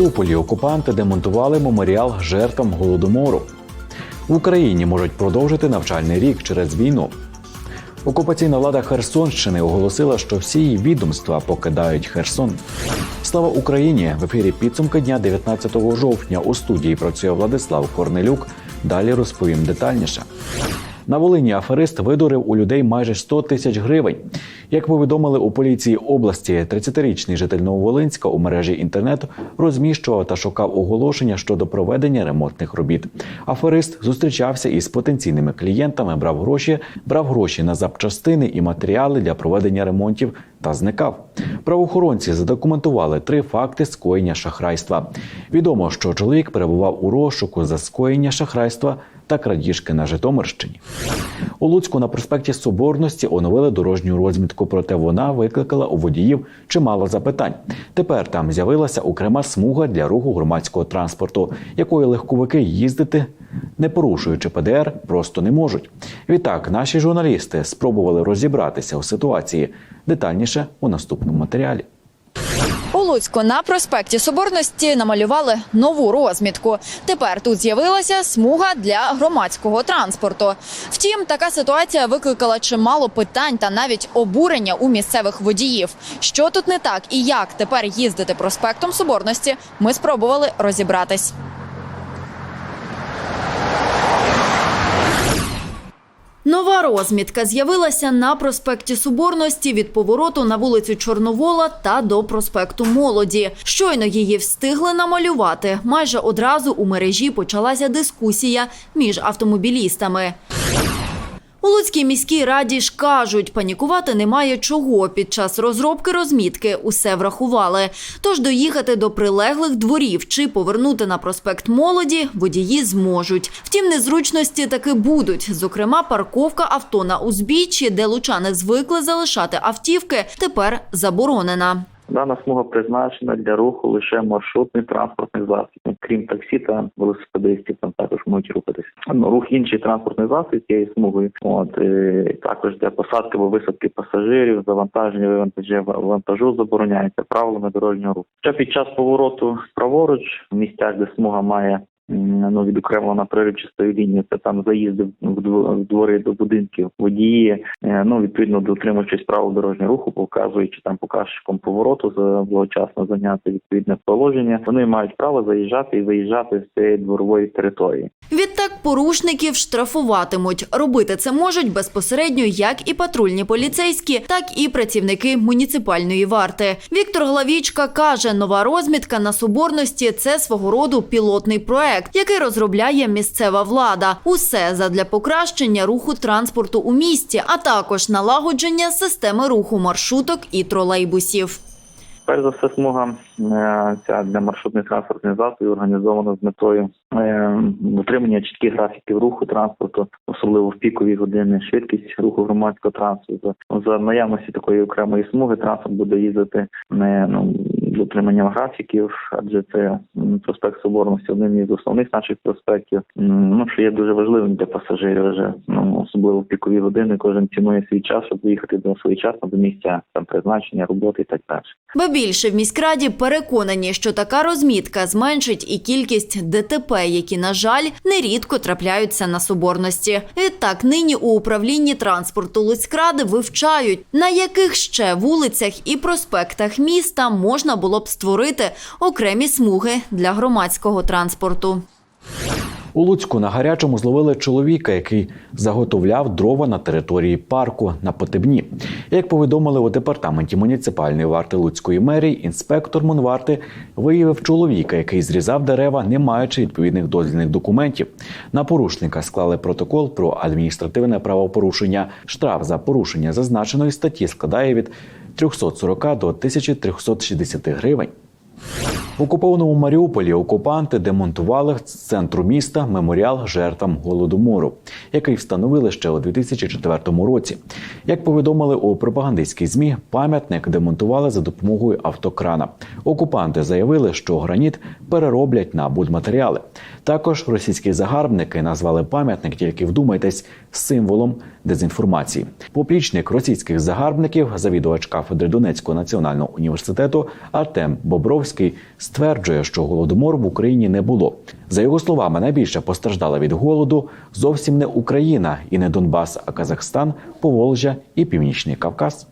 Маріуполі окупанти демонтували меморіал жертвам голодомору. В Україні можуть продовжити навчальний рік через війну. Окупаційна влада Херсонщини оголосила, що всі її відомства покидають Херсон. Слава Україні! В ефірі підсумки дня 19 жовтня у студії працює Владислав Корнелюк. Далі розповім детальніше. На Волині аферист видурив у людей майже 100 тисяч гривень. Як повідомили у поліції області, 30-річний житель Нововолинська у мережі інтернету розміщував та шукав оголошення щодо проведення ремонтних робіт. Аферист зустрічався із потенційними клієнтами, брав гроші, брав гроші на запчастини і матеріали для проведення ремонтів та зникав. Правоохоронці задокументували три факти скоєння шахрайства. Відомо, що чоловік перебував у розшуку за скоєння шахрайства та крадіжки на Житомирщині. У Луцьку на проспекті Соборності оновили дорожню розмітку, проте вона викликала у водіїв чимало запитань. Тепер там з'явилася окрема смуга для руху громадського транспорту, якою легковики їздити, не порушуючи ПДР, просто не можуть. Відтак, наші журналісти спробували розібратися у ситуації детальніше у наступному матеріалі. Луцьку на проспекті Соборності намалювали нову розмітку. Тепер тут з'явилася смуга для громадського транспорту. Втім, така ситуація викликала чимало питань та навіть обурення у місцевих водіїв. Що тут не так і як тепер їздити проспектом Соборності, ми спробували розібратись. Нова розмітка з'явилася на проспекті Соборності від повороту на вулицю Чорновола та до проспекту Молоді. Щойно її встигли намалювати. Майже одразу у мережі почалася дискусія між автомобілістами. У Луцькій міській раді ж кажуть, панікувати немає чого. Під час розробки розмітки усе врахували. Тож доїхати до прилеглих дворів чи повернути на проспект молоді водії зможуть. Втім, незручності таки будуть. Зокрема, парковка авто на узбіччі, де лучани звикли залишати автівки, тепер заборонена. Дана смуга призначена для руху лише маршрутний транспортний засобів, Крім таксі та велосипедистів, там також можуть рухатися. Ну, рух інший транспортний засобів цією смугою. От і також для посадки або висадки пасажирів, завантаження вивантаження вантажу забороняється правилами дорожнього руху. Ще під час повороту праворуч в місцях, де смуга має ну, відокремлена приривчастою лінією, це там заїзди в двори до будинків, водії, е, ну відповідно дотримуючись правил дорожнього руху, показуючи там показчиком повороту за благочасно зайняти відповідне положення, вони мають право заїжджати і виїжджати з цієї дворової території. Відтак порушників штрафуватимуть. Робити це можуть безпосередньо як і патрульні поліцейські, так і працівники муніципальної варти. Віктор Главічка каже, нова розмітка на соборності це свого роду пілотний проект, який розробляє місцева влада. Усе задля покращення руху транспорту у місті, а також налагодження системи руху маршруток і тролейбусів. Перш за все, смуга е, ця для маршрутних транспортних засобів організована з метою е, дотримання чітких графіків руху транспорту, особливо в пікові години, швидкість руху громадського транспорту. За наявності такої окремої смуги транспорт буде їздити не ну дотриманням графіків, адже це проспект Соборності один із основних наших проспектів. Ну що є дуже важливим для пасажирів, вже ну особливо в пікові години. Кожен цінує свій час, щоб доїхати до своєчасно до місця там призначення, роботи і так далі. Ба більше в міськраді переконані, що така розмітка зменшить і кількість ДТП, які, на жаль, нерідко трапляються на соборності. Відтак, нині у управлінні транспорту Луцькради вивчають, на яких ще вулицях і проспектах міста можна було б створити окремі смуги для громадського транспорту. У Луцьку на гарячому зловили чоловіка, який заготовляв дрова на території парку на Потебні. Як повідомили у департаменті муніципальної варти Луцької мерії, інспектор Монварти виявив чоловіка, який зрізав дерева, не маючи відповідних дозвільних документів. На порушника склали протокол про адміністративне правопорушення. Штраф за порушення зазначеної статті складає від 340 до 1360 гривень. В окупованому Маріуполі окупанти демонтували з центру міста меморіал жертвам голодомору, який встановили ще у 2004 році. Як повідомили у пропагандистській змі, пам'ятник демонтували за допомогою автокрана. Окупанти заявили, що граніт перероблять на будматеріали. Також російські загарбники назвали пам'ятник, тільки вдумайтесь, символом дезінформації. Поплічник російських загарбників, завідувач кафедри Донецького національного університету Артем Бобровський стверджує, що голодомору в Україні не було. За його словами, найбільше постраждала від голоду зовсім не Україна і не Донбас, а Казахстан, Поволжя і Північний Кавказ.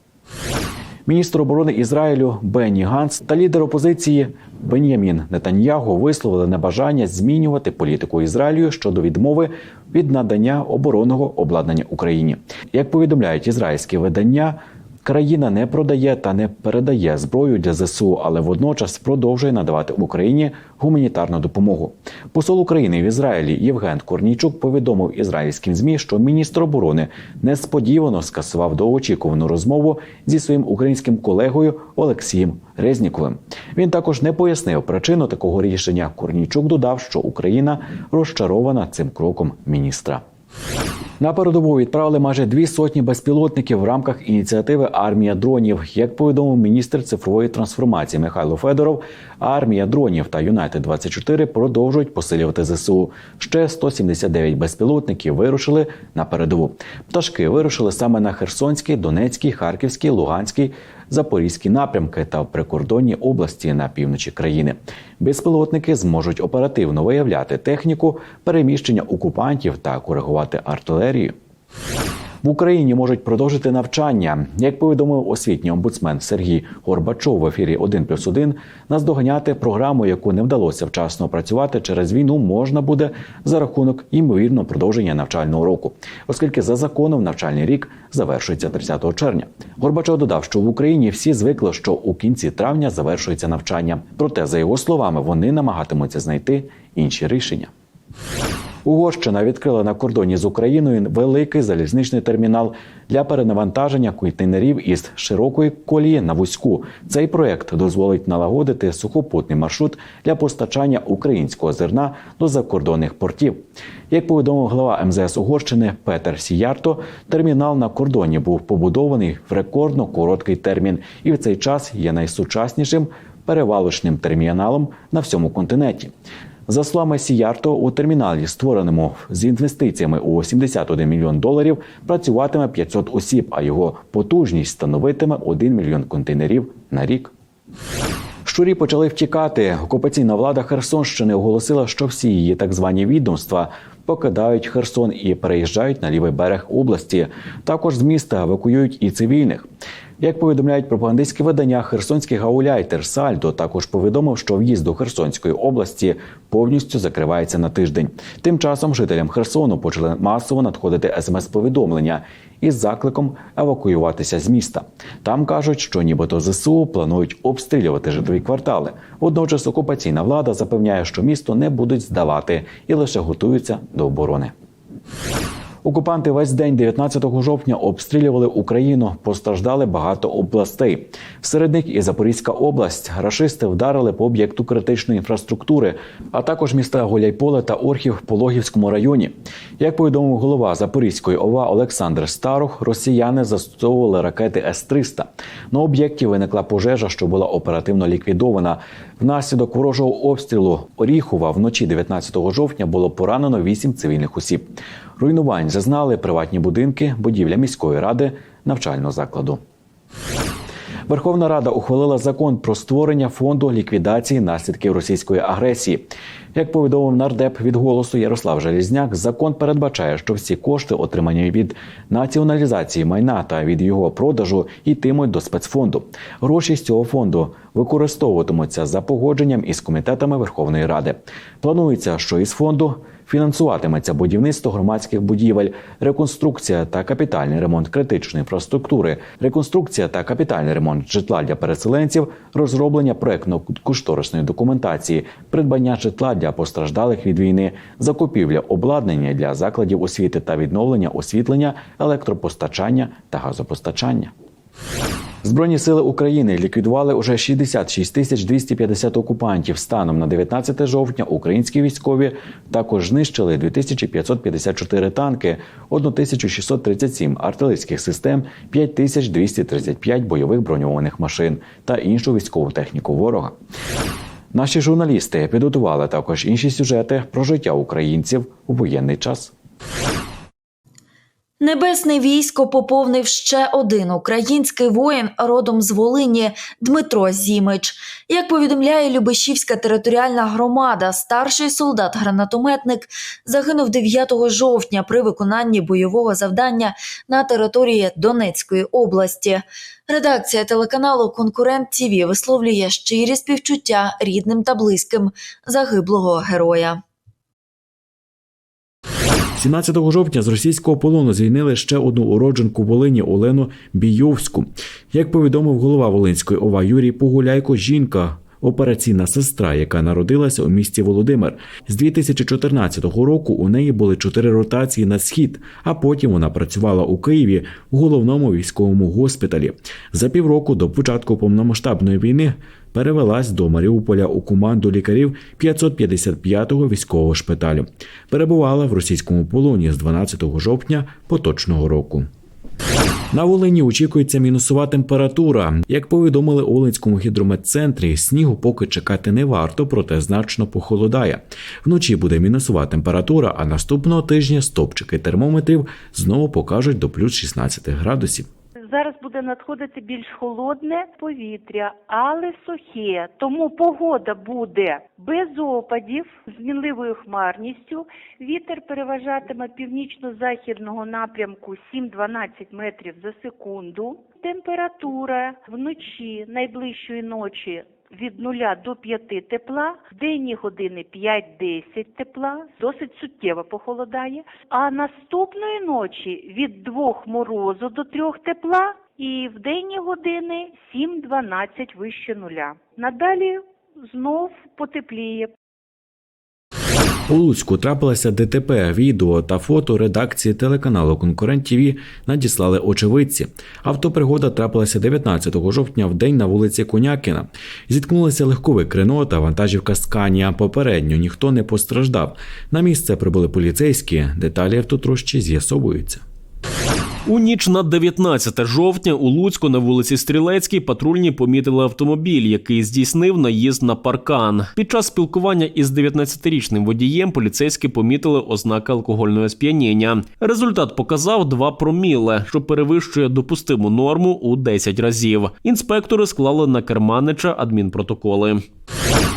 Міністр оборони Ізраїлю Бенні Ганс та лідер опозиції Бен'ямін Нетаньяго висловили небажання змінювати політику Ізраїлю щодо відмови від надання оборонного обладнання Україні. Як повідомляють ізраїльські видання, країна не продає та не передає зброю для ЗСУ, але водночас продовжує надавати Україні гуманітарну допомогу. Посол України в Ізраїлі Євген Корнійчук повідомив ізраїльським змі, що міністр оборони несподівано скасував довгоочікувану розмову зі своїм українським колегою Олексієм Резніковим. Він також не пояснив причину такого рішення. Корнійчук додав, що Україна розчарована цим кроком міністра. На передову відправили майже дві сотні безпілотників в рамках ініціативи Армія дронів. Як повідомив міністр цифрової трансформації Михайло Федоров, армія дронів та Юнайтед 24 продовжують посилювати ЗСУ. Ще 179 безпілотників вирушили на передову. Пташки вирушили саме на Херсонський, Донецький, Харківський, Луганський, Запорізький напрямки та в прикордонні області на півночі країни. Безпілотники зможуть оперативно виявляти техніку, переміщення окупантів та коригувати артилерію. В Україні можуть продовжити навчання. Як повідомив освітній омбудсмен Сергій Горбачов в ефірі 1 плюс 1, наздоганяти програму, яку не вдалося вчасно опрацювати через війну, можна буде за рахунок ймовірно продовження навчального року, оскільки за законом навчальний рік завершується 30 червня. Горбачов додав, що в Україні всі звикли, що у кінці травня завершується навчання. Проте, за його словами, вони намагатимуться знайти інші рішення. Угорщина відкрила на кордоні з Україною великий залізничний термінал для перенавантаження контейнерів із широкої колії на вузьку. Цей проект дозволить налагодити сухопутний маршрут для постачання українського зерна до закордонних портів. Як повідомив глава МЗС Угорщини Петер Сіярто, термінал на кордоні був побудований в рекордно короткий термін і в цей час є найсучаснішим перевалочним терміналом на всьому континенті. За словами Сіярто, у терміналі, створеному з інвестиціями у 71 мільйон доларів, працюватиме 500 осіб, а його потужність становитиме 1 мільйон контейнерів на рік. Щурі почали втікати. Окупаційна влада Херсонщини оголосила, що всі її так звані відомства покидають Херсон і переїжджають на лівий берег області. Також з міста евакуюють і цивільних. Як повідомляють пропагандистські видання, херсонський гауляйтер Сальдо також повідомив, що в'їзд до Херсонської області повністю закривається на тиждень. Тим часом жителям Херсону почали масово надходити смс-повідомлення із закликом евакуюватися з міста. Там кажуть, що нібито ЗСУ планують обстрілювати житлові квартали. Водночас окупаційна влада запевняє, що місто не будуть здавати і лише готуються до оборони. Окупанти весь день 19 жовтня обстрілювали Україну. Постраждали багато областей. Серед них і Запорізька область. Рашисти вдарили по об'єкту критичної інфраструктури, а також міста Гуляйполе та Орхів в Пологівському районі. Як повідомив голова Запорізької ОВА Олександр Старух, росіяни застосовували ракети С-300. На об'єкті виникла пожежа, що була оперативно ліквідована. Внаслідок ворожого обстрілу Оріхова вночі 19 жовтня було поранено 8 цивільних осіб. Руйнувань зазнали приватні будинки, будівля міської ради, навчального закладу. Верховна Рада ухвалила закон про створення фонду ліквідації наслідків російської агресії. Як повідомив нардеп від голосу Ярослав Желізняк, закон передбачає, що всі кошти, отримані від націоналізації майна та від його продажу, йтимуть до спецфонду. Гроші з цього фонду використовуватимуться за погодженням із комітетами Верховної Ради. Планується, що із фонду фінансуватиметься будівництво громадських будівель, реконструкція та капітальний ремонт критичної інфраструктури, реконструкція та капітальний ремонт житла для переселенців, розроблення проектно-кошторисної документації, придбання житла для постраждалих від війни, закупівля обладнання для закладів освіти та відновлення освітлення, електропостачання та газопостачання. Збройні сили України ліквідували уже 66 тисяч 250 окупантів. Станом на 19 жовтня українські військові також знищили 2554 танки, 1637 артилерійських систем, 5235 бойових броньованих машин та іншу військову техніку ворога. Наші журналісти підготували також інші сюжети про життя українців у воєнний час. Небесне військо поповнив ще один український воїн родом з Волині Дмитро Зімич. Як повідомляє Любешівська територіальна громада, старший солдат-гранатометник загинув 9 жовтня при виконанні бойового завдання на території Донецької області. Редакція телеканалу Конкурент ТІВІ висловлює щирі співчуття рідним та близьким загиблого героя. 17 жовтня з російського полону звільнили ще одну уродженку Волині Олену Бійовську. Як повідомив голова Волинської ОВА Юрій Погуляйко, жінка. Операційна сестра, яка народилася у місті Володимир, з 2014 року у неї були чотири ротації на схід, а потім вона працювала у Києві у головному військовому госпіталі. За півроку до початку повномасштабної війни перевелась до Маріуполя у команду лікарів 555-го військового шпиталю. Перебувала в російському полоні з 12 жовтня поточного року. На Волині очікується мінусова температура. Як повідомили у Олинському гідрометцентрі, снігу поки чекати не варто, проте значно похолодає. Вночі буде мінусова температура, а наступного тижня стопчики термометрів знову покажуть до плюс 16 градусів. Зараз буде надходити більш холодне повітря, але сухе. Тому погода буде без опадів, з мінливою хмарністю. Вітер переважатиме північно-західного напрямку 7-12 метрів за секунду. Температура вночі найближчої ночі від 0 до 5 тепла, в денні години 5-10 тепла, досить суттєво похолодає. А наступної ночі від 2 морозу до 3 тепла і в денні години 7-12 вище нуля. Надалі знов потепліє. У Луцьку трапилося ДТП. Відео та фото редакції телеканалу Конкурент ТВ надіслали очевидці. Автопригода трапилася 19 жовтня в день на вулиці Конякіна. Зіткнулися легковик Рено та вантажівка Сканія. Попередньо ніхто не постраждав. На місце прибули поліцейські. Деталі автотрощі з'ясовуються. У ніч на 19 жовтня у Луцьку на вулиці Стрілецькій патрульні помітили автомобіль, який здійснив наїзд на паркан. Під час спілкування із 19-річним водієм поліцейські помітили ознаки алкогольного сп'яніння. Результат показав 2 проміле, що перевищує допустиму норму у 10 разів. Інспектори склали на керманича адмінпротоколи.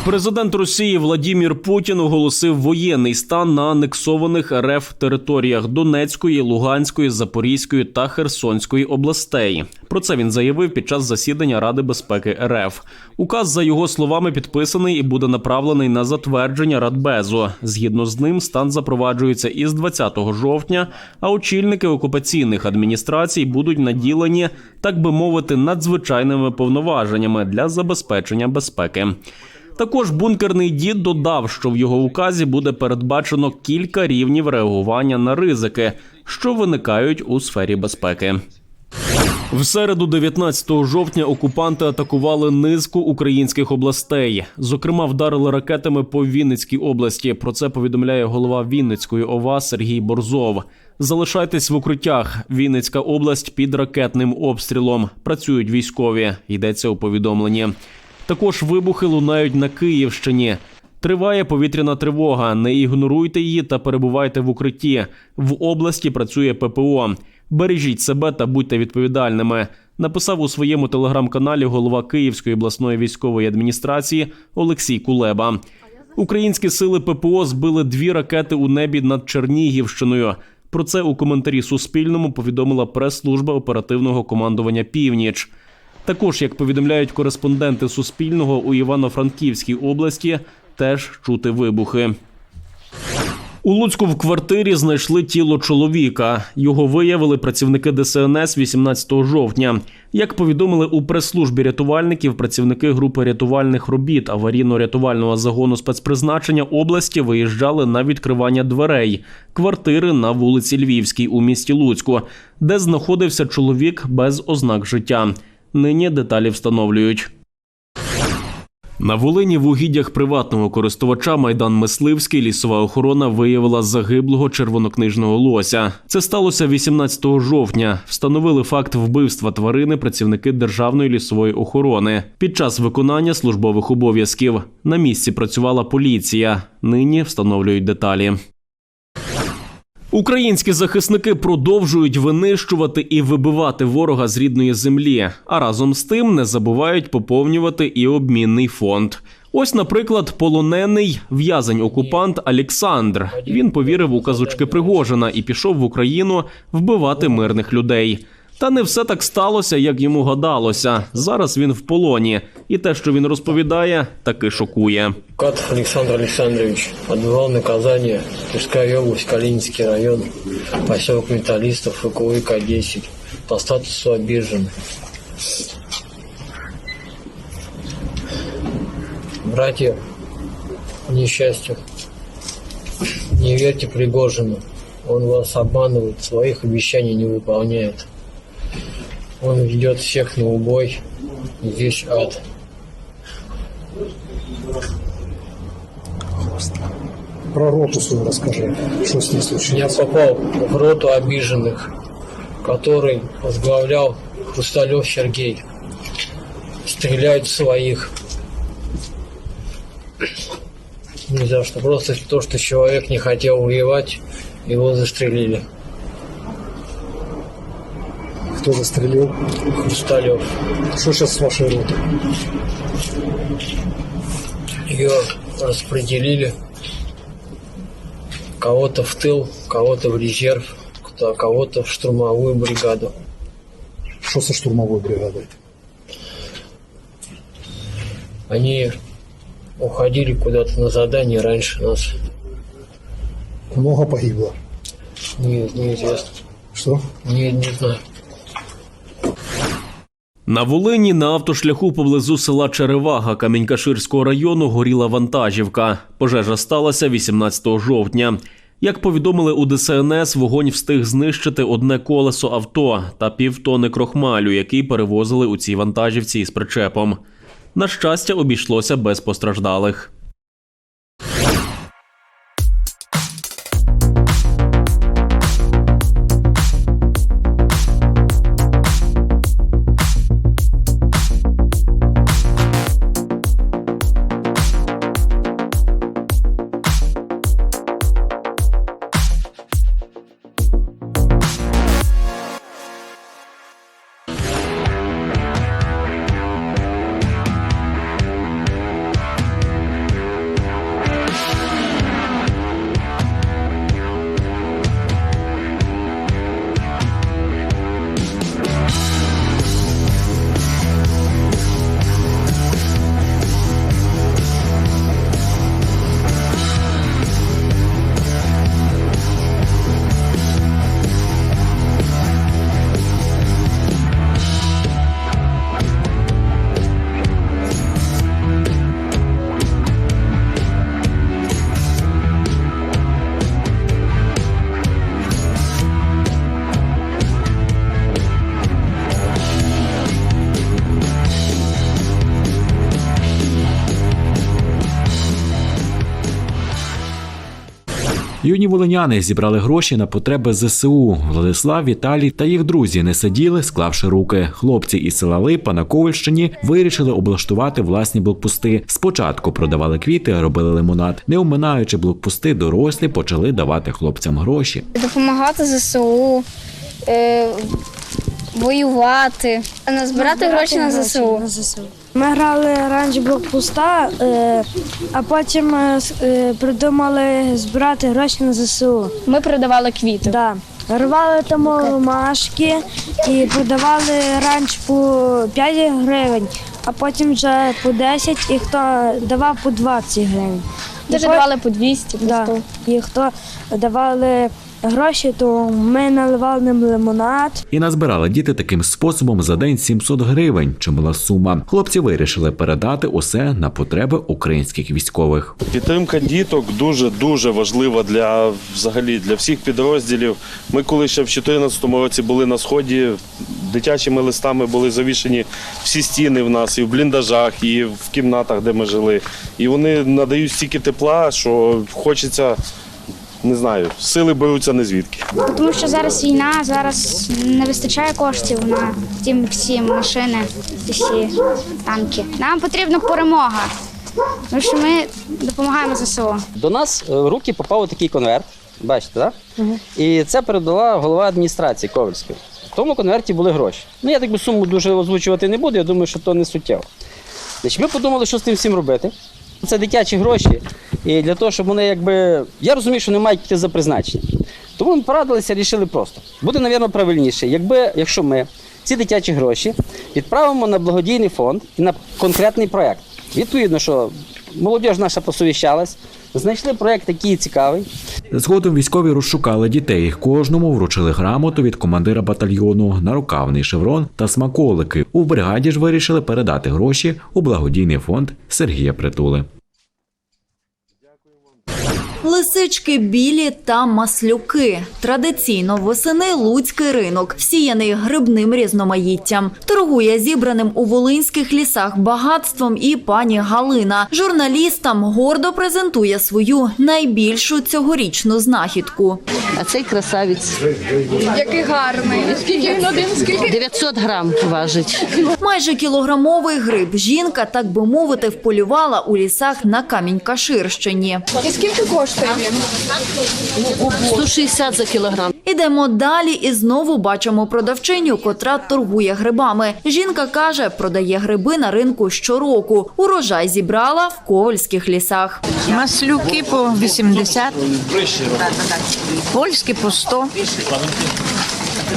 Президент Росії Владімір Путін оголосив воєнний стан на анексованих РФ територіях Донецької, Луганської, Запорізької та Херсонської областей. Про це він заявив під час засідання Ради безпеки РФ. Указ, за його словами, підписаний і буде направлений на затвердження Радбезу. Згідно з ним, стан запроваджується із 20 жовтня, а очільники окупаційних адміністрацій будуть наділені, так би мовити, надзвичайними повноваженнями для забезпечення безпеки. Також бункерний дід додав, що в його указі буде передбачено кілька рівнів реагування на ризики, що виникають у сфері безпеки. В середу, 19 жовтня, окупанти атакували низку українських областей. Зокрема, вдарили ракетами по Вінницькій області. Про це повідомляє голова Вінницької ОВА Сергій Борзов. Залишайтесь в укриттях. Вінницька область під ракетним обстрілом. Працюють військові. Йдеться у повідомленні. Також вибухи лунають на Київщині. Триває повітряна тривога. Не ігноруйте її та перебувайте в укритті. В області працює ППО. Бережіть себе та будьте відповідальними. Написав у своєму телеграм-каналі голова Київської обласної військової адміністрації Олексій Кулеба. Українські сили ППО збили дві ракети у небі над Чернігівщиною. Про це у коментарі Суспільному повідомила прес-служба оперативного командування Північ. Також, як повідомляють кореспонденти Суспільного, у Івано-Франківській області теж чути вибухи. У Луцьку в квартирі знайшли тіло чоловіка. Його виявили працівники ДСНС 18 жовтня. Як повідомили у прес-службі рятувальників, працівники групи рятувальних робіт аварійно-рятувального загону спецпризначення області виїжджали на відкривання дверей квартири на вулиці Львівській у місті Луцьку, де знаходився чоловік без ознак життя. Нині деталі встановлюють. На Волині в угіддях приватного користувача Майдан Мисливський лісова охорона виявила загиблого червонокнижного лося. Це сталося 18 жовтня. Встановили факт вбивства тварини працівники Державної лісової охорони під час виконання службових обов'язків. На місці працювала поліція. Нині встановлюють деталі. Українські захисники продовжують винищувати і вибивати ворога з рідної землі, а разом з тим не забувають поповнювати і обмінний фонд. Ось, наприклад, полонений в'язень окупант Олександр. Він повірив у казочки Пригожина і пішов в Україну вбивати мирних людей. Та не все так сталося, як йому гадалося. Зараз він в полоні, і те, що він розповідає, таки шокує. Катов Александр Александрович отбывал наказание Тверская область, Калининский район, поселок Металлистов, ФКУ К-10 по статусу обиженный. Братья, к несчастью, не верьте Пригожину. Он вас обманывает, своих обещаний не выполняет. Он ведет всех на убой. Здесь ад. Про роту свою расскажи, что с ней Я случилось. попал в роту обиженных, который возглавлял Хрусталев Сергей. Стреляют своих. Не за что. Просто то, что человек не хотел воевать, его застрелили. Кто застрелил? Хрусталев. Что сейчас с вашей ротой? Ее распределили. Кого-то в тыл, кого-то в резерв, кого-то в штурмовую бригаду. Что со штурмовой бригадой? Они уходили куда-то на задание раньше нас. Много погибло. Не, неизвестно. Что? Не, не знаю. На Волині на автошляху поблизу села Черевага Камінькаширського району горіла вантажівка. Пожежа сталася 18 жовтня. Як повідомили у ДСНС, вогонь встиг знищити одне колесо авто та півтони крохмалю, який перевозили у цій вантажівці із причепом. На щастя, обійшлося без постраждалих. Юні волиняни зібрали гроші на потреби ЗСУ. Владислав, Віталій та їх друзі не сиділи, склавши руки. Хлопці із села Липа на Ковальщині вирішили облаштувати власні блокпости. Спочатку продавали квіти, робили лимонад. Не оминаючи блокпости, дорослі почали давати хлопцям гроші. допомагати ЗСУ, е, воювати, назбирати гроші на ЗСУ. Ми грали раніше блокпоста, а потім е, е, придумали збирати гроші на ЗСУ. Ми продавали квіти. Да. Рвали там ромашки і продавали раніше по 5 гривень, а потім вже по 10 і хто давав по 20 гривень. Дуже давали по 200, по да. І хто давали гроші, то ми наливали ним лимонад. І назбирали діти таким способом за день 700 гривень. Чимала сума. Хлопці вирішили передати усе на потреби українських військових. Підтримка діток дуже дуже важлива для взагалі для всіх підрозділів. Ми коли ще в 2014 році були на сході, дитячими листами були завішені всі стіни в нас і в бліндажах, і в кімнатах, де ми жили. І вони надають стільки тепла, що хочеться. Не знаю, сили беруться не звідки. Тому що зараз війна, зараз не вистачає коштів на ті всі машини, ті всі танки. Нам потрібна перемога, тому що ми допомагаємо ЗСУ. До нас е, в руки попав такий конверт. Бачите, так? І це передала голова адміністрації Ковальської. В тому конверті були гроші. Ну, я так би суму дуже озвучувати не буду, я думаю, що то не суттєво. Значить, ми подумали, що з тим всім робити. Це дитячі гроші. І для того, щоб вони якби. Я розумію, що не мають піти за призначення. Тому ми порадилися, рішили просто. Буде, мабуть, правильніше, якби, якщо ми ці дитячі гроші відправимо на благодійний фонд і на конкретний проєкт. Відповідно, що молодь наша посовіщалась, знайшли проект такий цікавий. Згодом військові розшукали дітей. Кожному вручили грамоту від командира батальйону, нарукавний шеврон та смаколики. У бригаді ж вирішили передати гроші у благодійний фонд Сергія Притули. Лисички білі та маслюки. Традиційно восени луцький ринок, всіяний грибним різноманіттям. Торгує зібраним у волинських лісах багатством і пані Галина. Журналістам гордо презентує свою найбільшу цьогорічну знахідку. А цей красавець Який гарний. Скільки він один? Скільки? 900 грам важить. Майже кілограмовий гриб жінка, так би мовити, вполювала у лісах на Камінь-Каширщині. І скільки коштує? 160 за кілограм. Ідемо далі і знову бачимо продавчиню, котра торгує грибами. Жінка каже, продає гриби на ринку щороку. Урожай зібрала в ковальських лісах. Маслюки по 80, польські по 100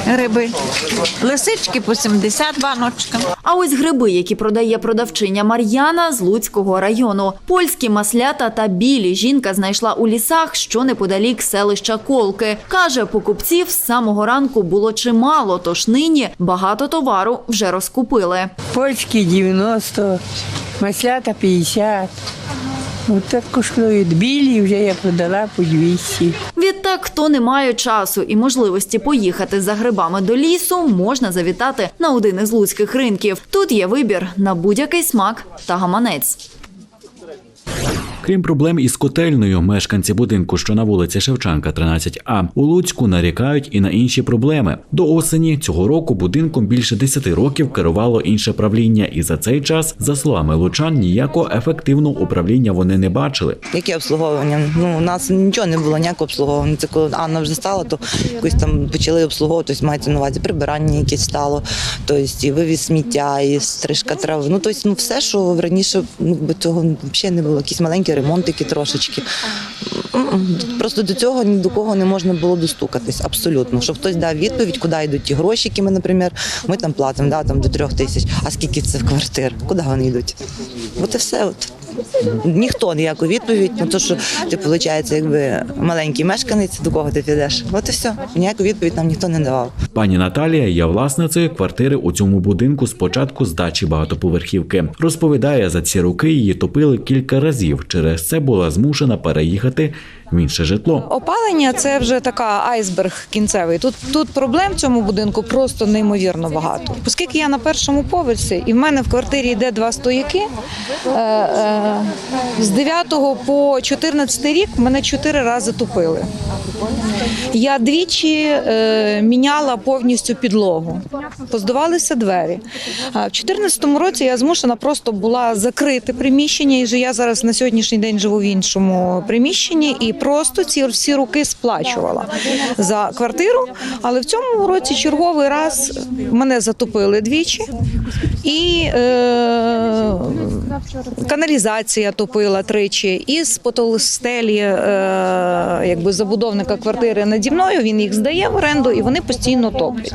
гриби, лисички по 70 баночка. А ось гриби, які продає продавчиня Мар'яна з Луцького району. Польські маслята та білі жінка знайшла у лісах, що неподалік селища Колки. Каже, покупців з самого ранку було чимало, тож нині багато товару вже розкупили. Польські 90, маслята 50. Ось так коштують. Білі вже я продала по 200. Відтак, хто не має часу і можливості поїхати за грибами до лісу, можна завітати на один із луцьких ринків. Тут є вибір на будь-який смак та гаманець. Крім проблем із котельною, мешканці будинку, що на вулиці Шевченка, 13А, у Луцьку нарікають і на інші проблеми. До осені цього року будинком більше 10 років керувало інше правління, і за цей час, за словами лучан, ніякого ефективного управління вони не бачили. Яке обслуговування? Ну, у нас нічого не було, ніякого обслуговування. Це коли Анна вже стала, то якось там почали обслуговувати, тобто мається на увазі прибирання якесь стало, тобто і вивіз сміття, і стрижка трави. Ну, тобто, ну, все, що раніше ну, цього взагалі не було. Якісь маленькі ремонтики трошечки. Просто до цього ні до кого не можна було достукатись, абсолютно. Щоб хтось дав відповідь, куди йдуть ті гроші, які ми, наприклад, ми там платимо да, там, до трьох тисяч. А скільки це в квартир? Куди вони йдуть? От і все. От. Ніхто ніяку відповідь на те, що ти, виходить, якби маленький мешканець, до кого ти підеш. От і все. Ніяку відповідь нам ніхто не давав. Пані Наталія є власницею квартири у цьому будинку Спочатку здачі багатоповерхівки. Розповідає, за ці роки її топили кілька разів. Через це була змушена переїхати в інше житло. Опалення це вже така айсберг кінцевий. Тут тут проблем в цьому будинку просто неймовірно багато. Оскільки я на першому поверсі, і в мене в квартирі йде два стояки. Е, е, з 9 по 14 рік мене чотири рази топили. Я двічі е, міняла повністю підлогу, поздавалися двері. А в 2014 році я змушена просто була закрити приміщення, і я зараз на сьогоднішній день живу в іншому приміщенні і просто ці всі роки сплачувала за квартиру. Але в цьому році черговий раз мене затопили двічі і е, каналізація топила тричі, і з потолостелі е, якби забудовника квартири наді мною він їх здає в оренду і вони постійно топлять.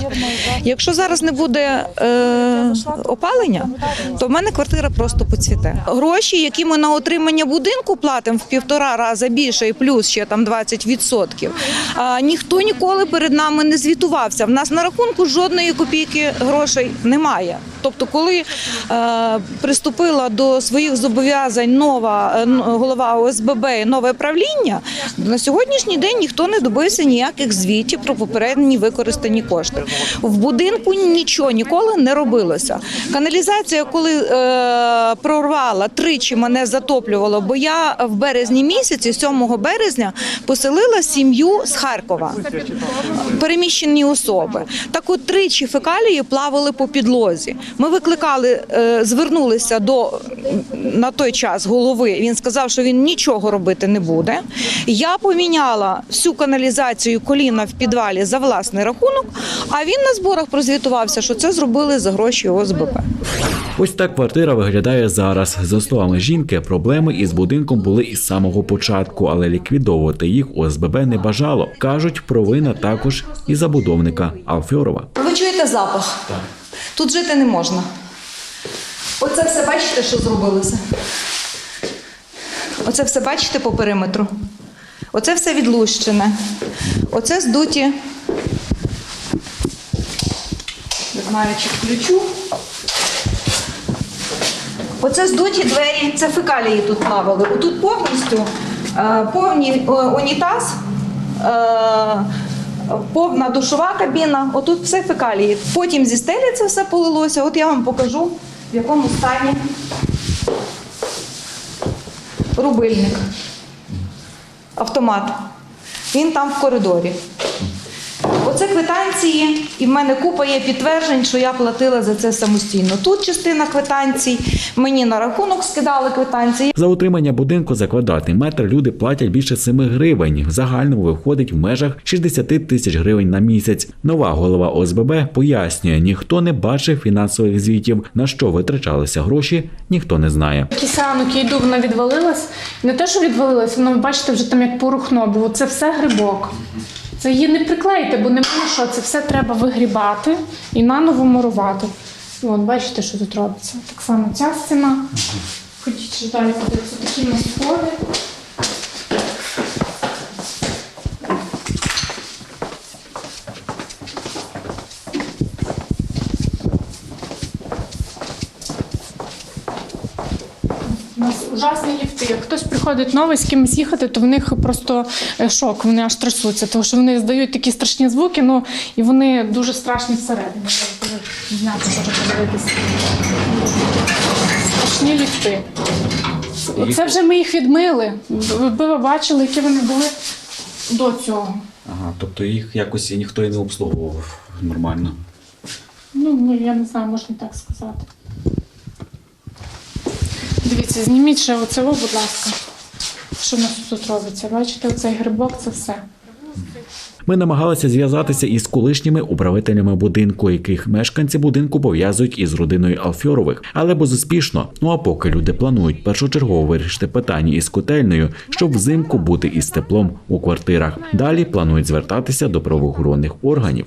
Якщо зараз не буде е, опалення, то в мене квартира просто поцвіте. Гроші, які ми на отримання будинку платимо в півтора рази більше, і плюс ще там 20%, а, ніхто ніколи перед нами не звітувався. В нас на рахунку жодної копійки грошей немає. Тобто, коли е, приступила до своїх зобов'язань нова е, голова ОСББ і нове правління, на сьогоднішній день ніхто не добився ніяких звітів про попередні використані кошти. В будинку нічого ніколи не робилося. Каналізація, коли е, прорвала, тричі мене затоплювало, бо я в березні місяці, 7 березня, поселила сім'ю з Харкова, переміщені особи. Так от тричі фекалії плавали по підлозі. Ми викликали, е, звернулися до на той час голови. Він сказав, що він нічого робити не буде. Я поміняла всю каналізацію коліна в підвалі за власний рахунок. А він на зборах прозвітувався, що це зробили за гроші ОСББ. Ось так квартира виглядає зараз. За словами жінки, проблеми із будинком були із самого початку, але ліквідовувати їх ОСББ не бажало. кажуть, провина також і забудовника Алфьорова. Ви чуєте запах? Так. Тут жити не можна. Оце все бачите, що зробилося? Оце все бачите по периметру? Оце все відлущене. Оце здуті. Не знаю, чи включу. Оце здуті двері, це фекалії тут плавали. Тут повністю е, повний е, унітаз, е, повна душова кабіна, отут все фекалії. Потім зі стелі це все полилося. От я вам покажу, в якому стані рубильник, автомат. Він там в коридорі. Оце квитанції, і в мене купа є підтверджень, що я платила за це самостійно. Тут частина квитанцій, мені на рахунок скидали квитанції. За утримання будинку за квадратний метр люди платять більше 7 гривень. В загальному виходить в межах 60 тисяч гривень на місяць. Нова голова ОСББ пояснює, ніхто не бачив фінансових звітів, на що витрачалися гроші, ніхто не знає. Кисянок я йду, вона відвалилась. Не те, що відвалилась, воно ви бачите вже там як порухно, бо це все грибок. Це її не приклеїти, бо немає що. Це все треба вигрібати і наново мурувати. От бачите, що тут робиться. Так само ця стіна. Ходіть ще далі подивитися, такі сходи. У нас ужасні ліфти. Як хтось приходить новий з кимось їхати, то в них просто е, шок, вони аж трясуться, тому що вони здають такі страшні звуки, ну і вони дуже страшні всередині. Подивитися. Страшні ліфти. Це вже ми їх відмили. Ви бачили, які вони були до цього. Ага, тобто їх якось ніхто і не обслуговував нормально. Ну, ну я не знаю, можна так сказати. Дивіться, зніміть ще оце, будь ласка. Що в нас тут робиться? Бачите, оцей грибок це все. Ми намагалися зв'язатися із колишніми управителями будинку, яких мешканці будинку пов'язують із родиною Алфьорових, але безуспішно. Ну а поки люди планують першочергово вирішити питання із котельнею, щоб взимку бути із теплом у квартирах. Далі планують звертатися до правоохоронних органів.